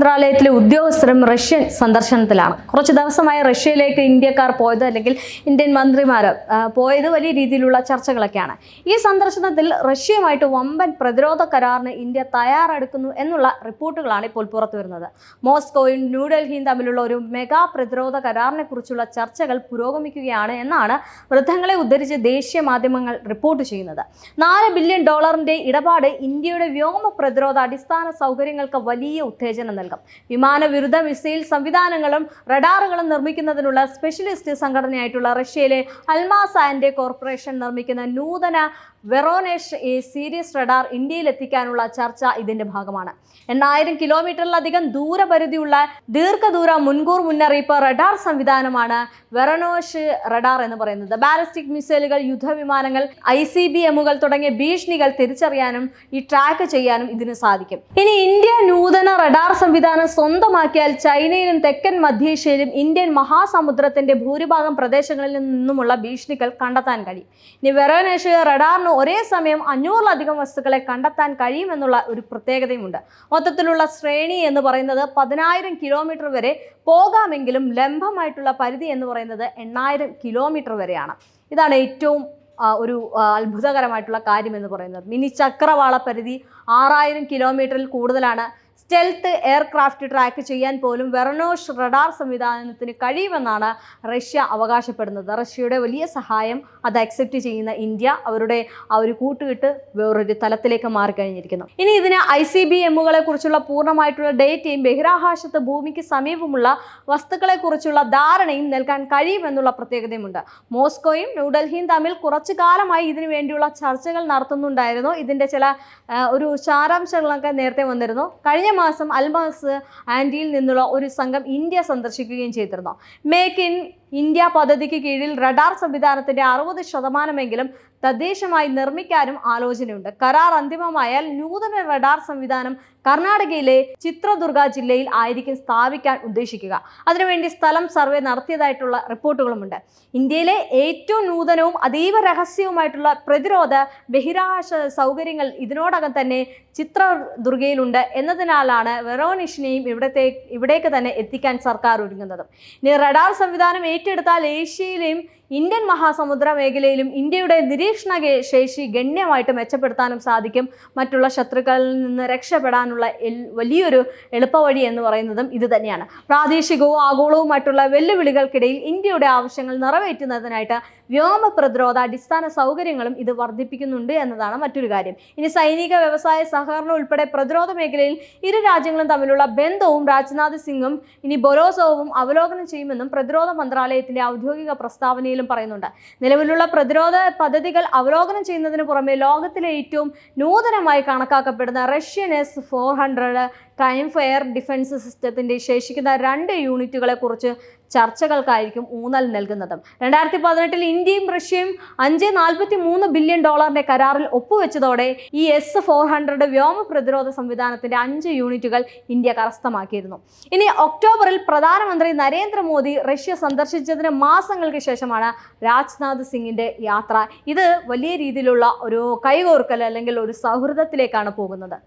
മന്ത്രാലയത്തിലെ ഉദ്യോഗസ്ഥരും റഷ്യൻ സന്ദർശനത്തിലാണ്. കുറച്ച് ദിവസമായി റഷ്യയിലേക്ക് ഇന്ത്യക്കാർ പോയത് അല്ലെങ്കിൽ ഇന്ത്യൻ മന്ത്രിമാർ പോയത് വലിയ രീതിയിലുള്ള ചർച്ചകളൊക്കെയാണ്. ഈ സന്ദർശനത്തിൽ റഷ്യയുമായിട്ട് വമ്പൻ പ്രതിരോധ കരാറിന് ഇന്ത്യ തയ്യാറെടുക്കുന്നു എന്നുള്ള റിപ്പോർട്ടുകളാണ് ഇപ്പോൾ പുറത്തു വരുന്നത്. മോസ്കോയും ന്യൂഡൽഹിയും തമ്മിലുള്ള ഒരു മെഗാ പ്രതിരോധ കരാറിനെ കുറിച്ചുള്ള ചർച്ചകൾ പുരോഗമിക്കുകയാണ് എന്നാണ് വൃദ്ധങ്ങളെ ഉദ്ധരിച്ച് ദേശീയ മാധ്യമങ്ങൾ റിപ്പോർട്ട് ചെയ്യുന്നത്. നാല് ബില്യൺ ഡോളറിന്റെ ഇടപാട് ഇന്ത്യയുടെ വ്യോമ പ്രതിരോധ അടിസ്ഥാന സൗകര്യങ്ങൾക്ക് വലിയ ഉത്തേജനം നൽകും. വിമാന വിരുദ്ധ മിസൈൽ സംവിധാനങ്ങളും റഡാറുകളും നിർമ്മിക്കുന്നതിനുള്ള സ്പെഷ്യലിസ്റ്റ് സംഘടനയായിട്ടുള്ള റഷ്യയിലെ അൽമാസ് കോർപ്പറേഷൻ നിർമ്മിക്കുന്ന നൂതന വെറോനേഷ് ഈ സീരിയസ് റഡാർ ഇന്ത്യയിൽ എത്തിക്കാനുള്ള ചർച്ച ഇതിന്റെ ഭാഗമാണ്. എണ്ണായിരം കിലോമീറ്ററിലധികം ദൂരപരിധിയുള്ള ദീർഘദൂര മുൻകൂർ മുന്നറിയിപ്പ് റഡാർ സംവിധാനമാണ് വെറനോഷ് റഡാർ എന്ന് പറയുന്നത്. ബാലിസ്റ്റിക് മിസൈലുകൾ യുദ്ധവിമാനങ്ങൾ ഐ സി ബി എമ്മുകൾ തുടങ്ങിയ ഭീഷണികൾ തിരിച്ചറിയാനും ഈ ട്രാക്ക് ചെയ്യാനും ഇതിന് സാധിക്കും. ഇനി ഇന്ത്യ നൂതന റഡാർ സംവിധാനം സ്വന്തമാക്കിയാൽ ചൈനയിലും തെക്കൻ മധ്യേഷ്യയിലും ഇന്ത്യൻ മഹാസമുദ്രത്തിന്റെ ഭൂരിഭാഗം പ്രദേശങ്ങളിൽ നിന്നുമുള്ള ഭീഷണികൾ കണ്ടെത്താൻ കഴിയും. ഇനി വെറോനേഷ് റഡാറിന് ഒരേ സമയം അഞ്ഞൂറിലധികം വസ്തുക്കളെ കണ്ടെത്താൻ കഴിയുമെന്നുള്ള ഒരു പ്രത്യേകതയുമുണ്ട്. മൊത്തത്തിലുള്ള ശ്രേണി എന്ന് പറയുന്നത് പതിനായിരം കിലോമീറ്റർ വരെ പോകാമെങ്കിലും ലംബമായിട്ടുള്ള പരിധി എന്ന് പറയുന്നത് എണ്ണായിരം കിലോമീറ്റർ വരെയാണ്. ഇതാണ് ഏറ്റവും ഒരു അത്ഭുതകരമായിട്ടുള്ള കാര്യം എന്ന് പറയുന്നത്. മിനി ചക്രവാള പരിധി ആറായിരം കിലോമീറ്ററിൽ കൂടുതലാണ്. സ്റ്റെൽത്ത് എയർക്രാഫ്റ്റ് ട്രാക്ക് ചെയ്യാൻ പോലും വെറനോഷ് റഡാർ സംവിധാനത്തിന് കഴിയുമെന്നാണ് റഷ്യ അവകാശപ്പെടുന്നത്. റഷ്യയുടെ വലിയ സഹായം അത് അക്സെപ്റ്റ് ചെയ്യുന്ന ഇന്ത്യ അവരുടെ ആ ഒരു കൂട്ടുകെട്ട് വേറൊരു തലത്തിലേക്ക് മാറിക്കഴിഞ്ഞിരിക്കുന്നു. ഇനി ഇതിന് ഐ സി ബി എമ്മുകളെ കുറിച്ചുള്ള പൂർണമായിട്ടുള്ള ഡേറ്റയും ബഹിരാകാശത്ത് ഭൂമിക്ക് സമീപമുള്ള വസ്തുക്കളെ കുറിച്ചുള്ള ധാരണയും നൽകാൻ കഴിയുമെന്നുള്ള പ്രത്യേകതയുമുണ്ട്. മോസ്കോയും ന്യൂഡൽഹിയും തമ്മിൽ കുറച്ചു കാലമായി ഇതിനു വേണ്ടിയുള്ള ചർച്ചകൾ നടത്തുന്നുണ്ടായിരുന്നു. ഇതിന്റെ ചില ഒരു സാരാംശങ്ങളൊക്കെ നേരത്തെ വന്നിരുന്നു. കഴിഞ്ഞ മാസം അൽമാസ് ആൻഡിയിൽ നിന്നുള്ള ഒരു സംഘം ഇന്ത്യ സന്ദർശിക്കുകയും ചെയ്തിരുന്നു. മേക്ക് ഇൻ ഇന്ത്യ പദ്ധതിക്ക് കീഴിൽ റഡാർ സംവിധാനത്തിന്റെ അറുപത് ശതമാനമെങ്കിലും തദ്ദേശമായി നിർമ്മിക്കാനും ആലോചനയുണ്ട്. കരാർ അന്തിമമായാൽ നൂതന റഡാർ സംവിധാനം കർണാടകയിലെ ചിത്രദുർഗ ജില്ലയിൽ ആയിരിക്കും സ്ഥാപിക്കാൻ ഉദ്ദേശിക്കുക. അതിനുവേണ്ടി സ്ഥലം സർവേ നടത്തിയതായിട്ടുള്ള റിപ്പോർട്ടുകളുമുണ്ട്. ഇന്ത്യയിലെ ഏറ്റവും നൂതനവും അതീവ രഹസ്യവുമായിട്ടുള്ള പ്രതിരോധ ബഹിരാകാശ സൗകര്യങ്ങൾ ഇതിനോടകം തന്നെ ചിത്രദുർഗയിലുണ്ട് എന്നതിനാലാണ് വെറോനിഷിനെയും ഇവിടത്തെ ഇവിടേക്ക് തന്നെ എത്തിക്കാൻ സർക്കാർ ഒരുങ്ങുന്നത്. ഇനി റഡാർ സംവിധാനം ഏറ്റെടുത്താൽ ഏഷ്യയിലെയും ഇന്ത്യൻ മഹാസമുദ്ര മേഖലയിലും ഇന്ത്യയുടെ നിരീക്ഷണ ശേഷി ഗണ്യമായിട്ട് മെച്ചപ്പെടുത്താനും സാധിക്കും. മറ്റുള്ള ശത്രുക്കളിൽ നിന്ന് രക്ഷപ്പെടാനുള്ള വലിയൊരു എളുപ്പവഴി എന്ന് പറയുന്നതും ഇത് തന്നെയാണ്. പ്രാദേശികവും ആഗോളവുമായിട്ടുള്ള വെല്ലുവിളികൾക്കിടയിൽ ഇന്ത്യയുടെ ആവശ്യങ്ങൾ നിറവേറ്റുന്നതിനായിട്ട് വ്യോമ പ്രതിരോധ അടിസ്ഥാന സൗകര്യങ്ങളും ഇത് വർദ്ധിപ്പിക്കുന്നുണ്ട് എന്നതാണ് മറ്റൊരു കാര്യം. ഇനി സൈനിക വ്യവസായ സഹകരണം ഉൾപ്പെടെ പ്രതിരോധ മേഖലയിൽ ഇരു രാജ്യങ്ങളും തമ്മിലുള്ള ബന്ധവും രാജ്നാഥ് സിംഗും ഇനി ബൊലോസോവും അവലോകനം ചെയ്യുമെന്നും പ്രതിരോധ മന്ത്രാലയത്തിന്റെ ഔദ്യോഗിക പ്രസ്താവനയിലും പറയുന്നുണ്ട്. നിലവിലുള്ള പ്രതിരോധ പദ്ധതികൾ അവലോകനം ചെയ്യുന്നതിന് പുറമെ ലോകത്തിലെ ഏറ്റവും നൂതനമായി കണക്കാക്കപ്പെടുന്ന Russian S four hundred Triumf defence സിസ്റ്റത്തിന്റെ ശേഷിക്കുന്ന രണ്ട് യൂണിറ്റുകളെ കുറിച്ച് ചർച്ചകൾക്കായിരിക്കും ഊന്നൽ നൽകുന്നത്. രണ്ടായിരത്തി പതിനെട്ടിൽ ഇന്ത്യയും റഷ്യയും അഞ്ച് നാൽപ്പത്തി മൂന്ന് ബില്യൺ ഡോളറിന്റെ കരാറിൽ ഒപ്പുവെച്ചതോടെ ഈ എസ് ഫോർ ഹൺഡ്രഡ് വ്യോമ പ്രതിരോധ സംവിധാനത്തിന്റെ അഞ്ച് യൂണിറ്റുകൾ ഇന്ത്യ കരസ്ഥമാക്കിയിരുന്നു. ഇനി ഒക്ടോബറിൽ പ്രധാനമന്ത്രി നരേന്ദ്രമോദി റഷ്യ സന്ദർശിച്ചതിന് മാസങ്ങൾക്ക് ശേഷമാണ് രാജ്നാഥ് സിംഗിന്റെ യാത്ര. ഇത് വലിയ രീതിയിലുള്ള ഒരു കൈകോർക്കൽ അല്ലെങ്കിൽ ഒരു സൗഹൃദത്തിലേക്കാണ് പോകുന്നത്.